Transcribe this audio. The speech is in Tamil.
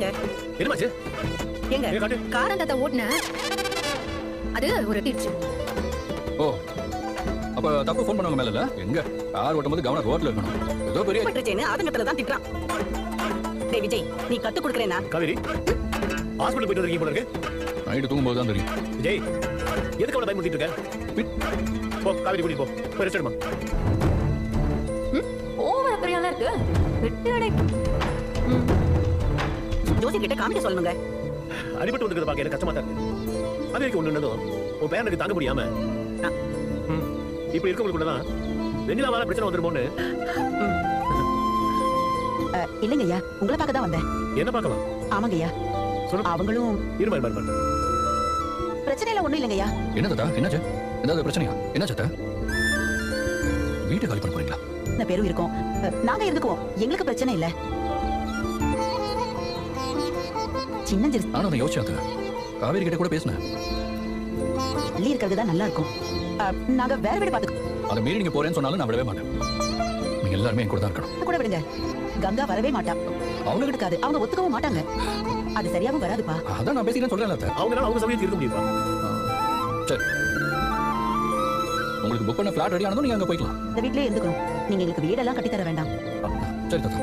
என்னங்க என்னமாச்சு எங்க காரம் தாத்தா ஓட்டுன. அது ஒரு எட்டிடுச்சு ஓ. அப்ப தப்பு ஃபோன் பண்ணவங்க மேல இல்ல எங்க? கார் ஓட்டும் போது கவனம் ரோட்ல இருக்கணும். ஏதோ பெரிய பட்டுச்சேன்னு ஆதங்கத்துல தான் திட்டுறான். டேய் விஜய் நீ கத்து கொடுக்கறேனா? காவேரி ஹாஸ்பிட்டல் போயிட்டு இருக்கீங்க போல இருக்கு. நைட்டு தூங்கும்போது தான் தெரியும். விஜய் எதுக்கு அவளை பயமுறுத்திட்டு இருக்க? போ காவேரி கூட்டிட்டு போ. போய் ரெஸ்ட் எடுமா. ஓவர் பெரியாலாம் இருக்கு? விட்டு அடை ஜோசி கிட்ட காமிக்க சொல்லணுங்க அடிபட்டு வந்துருக்கிறத பார்க்க எனக்கு கஷ்டமா தான் இருக்கு. இருந்ததும் உன் பேரனுக்கு தாங்க முடியாம. ஆ. ம். இப்படி இருக்கவங்களுக்குள்ளதான் வெண்ணிலாவால பிரச்சனை வந்துருமோன்னு. இல்லைங்கய்யா உங்களை பார்க்க தான் வந்தேன். என்ன பார்க்கலாம்? ஆமாங்கய்யா சொல்லு. அவங்களும் இருமா இருமா இருமா பிரச்சனையில ஒண்ணும் இல்லைங்கய்யா என்ன தாத்தா என்னாச்சு? ஏதாவது பிரச்சனையா? என்ன சத்த வீட்டை காலி பண்ண போறீங்களா? பேரும் இருக்கோம். நாங்க இருந்துக்குவோம். எங்களுக்கு பிரச்சனை இல்ல. சின்ன சிறு நானும் அதை யோசிச்சேன் அத்தை. காவேரி கிட்ட கூட பேசினேன். தள்ளி இருக்கிறது தான் நல்லா இருக்கும் அஹ், நாங்க வேற வீடு பாத்துக்கோ அதை மீறி நீங்க போறேன்னு சொன்னாலும் நான் விடவே மாட்டேன். நீங்க எல்லாருமே என் கூட தான் இருக்கணும். கூட விடுங்க. கங்கா வரவே மாட்டா. அவங்க எடுக்காது அவங்க ஒத்துக்கவும் மாட்டாங்க. அது சரியாவும் வராதுப்பா. அதான் நான் பேசிக்கிறேன் சொல்றேன் அத்தை. அவங்களால அவங்க சமயத்துக்கு இருக்க முடியுமா? சரி. உங்களுக்கு புக் பண்ண ஃபிளாட் ரெடி ஆனதும் நீங்க அங்க போய்க்கலாம். இந்த வீட்லயே இருந்துக்கணும். நீங்க எங்களுக்கு வீடெல்லாம் கட்டி தர வேண்டாம் சரி தாத்தா.